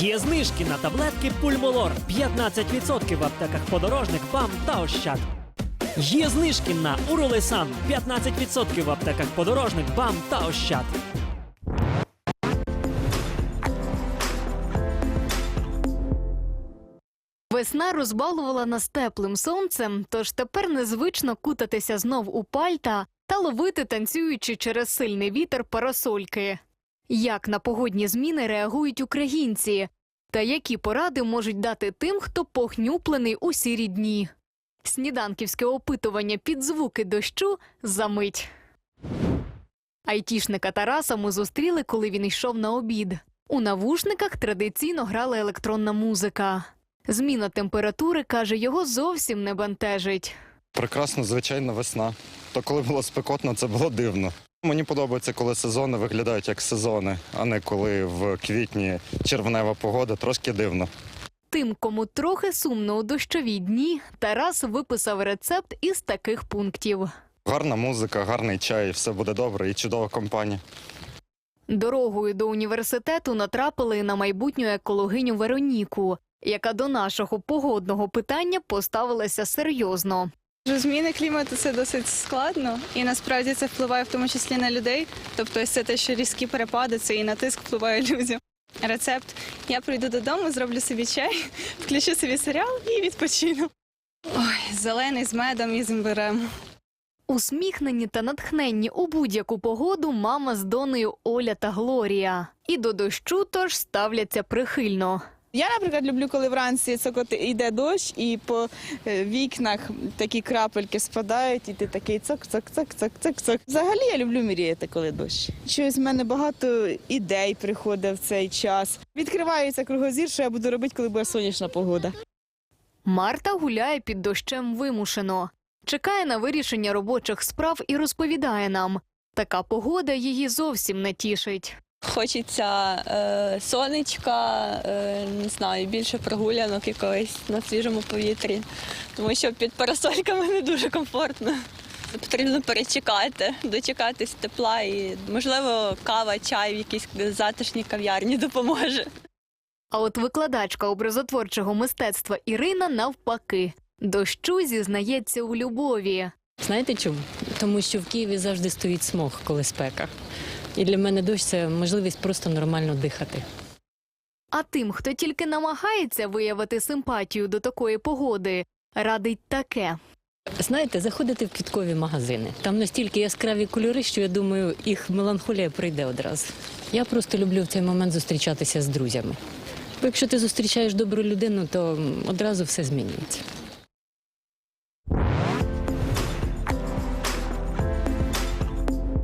Є знижки на таблетки Пульмолор 15% в аптеках подорожник, ПАМ та Ощад. Є знижки на Уролесан 15% в аптеках подорожник, БАМ та Ощад. Весна розбалувала нас теплим сонцем, тож тепер незвично кутатися знов у пальта та ловити танцюючи через сильний вітер парасольки. Як на погодні зміни реагують українці? Та які поради можуть дати тим, хто похнюплений у сірі дні? Сніданківське опитування під звуки дощу за мить. Айтішника Тараса ми зустріли, коли він йшов на обід. У навушниках традиційно грала електронна музика. Зміна температури, каже, його зовсім не бентежить. Прекрасно, звичайна весна. То коли було спекотно, це було дивно. Мені подобається, коли сезони виглядають як сезони, а не коли в квітні червнева погода трошки дивно. Тим, кому трохи сумно у дощові дні, Тарас виписав рецепт із таких пунктів. Гарна музика, гарний чай, все буде добре і чудова компанія. Дорогою до університету натрапили на майбутню екологиню Вероніку, яка до нашого погодного питання поставилася серйозно. Зміни клімату це досить складно, і насправді це впливає в тому числі на людей. Тобто, ось це те, що різкі перепади, це і на тиск впливає людям. Рецепт: я прийду додому, зроблю собі чай, включу собі серіал і відпочину. Ой, зелений з медом і з імбирем. Усміхнені та натхненні у будь-яку погоду мама з донею Оля та Глорія. І до дощу тож ставляться прихильно. Я, наприклад, люблю, коли вранці цокот йде дощ, і по е, вікнах такі крапельки спадають, і ти такий цок, цок, цок, цок, цок, цок. Взагалі я люблю мріяти, коли дощ. Щось в мене багато ідей приходить в цей час. Відкривається кругозір, що я буду робити, коли буде сонячна погода. Марта гуляє під дощем вимушено, чекає на вирішення робочих справ і розповідає нам. Така погода її зовсім не тішить. Хочеться е, сонечка, е, не знаю, більше прогулянок якогось на свіжому повітрі, тому що під парасольками не дуже комфортно. Потрібно перечекати, дочекатись тепла і, можливо, кава, чай в якійсь затишній кав'ярні допоможе. А от викладачка образотворчого мистецтва Ірина навпаки. Дощу зізнається у любові. Знаєте чому? Тому що в Києві завжди стоїть смог, коли спека. І для мене дощ це можливість просто нормально дихати. А тим, хто тільки намагається виявити симпатію до такої погоди, радить таке. Знаєте, заходити в квіткові магазини. Там настільки яскраві кольори, що я думаю, їх меланхолія прийде одразу. Я просто люблю в цей момент зустрічатися з друзями. Бо якщо ти зустрічаєш добру людину, то одразу все змінюється.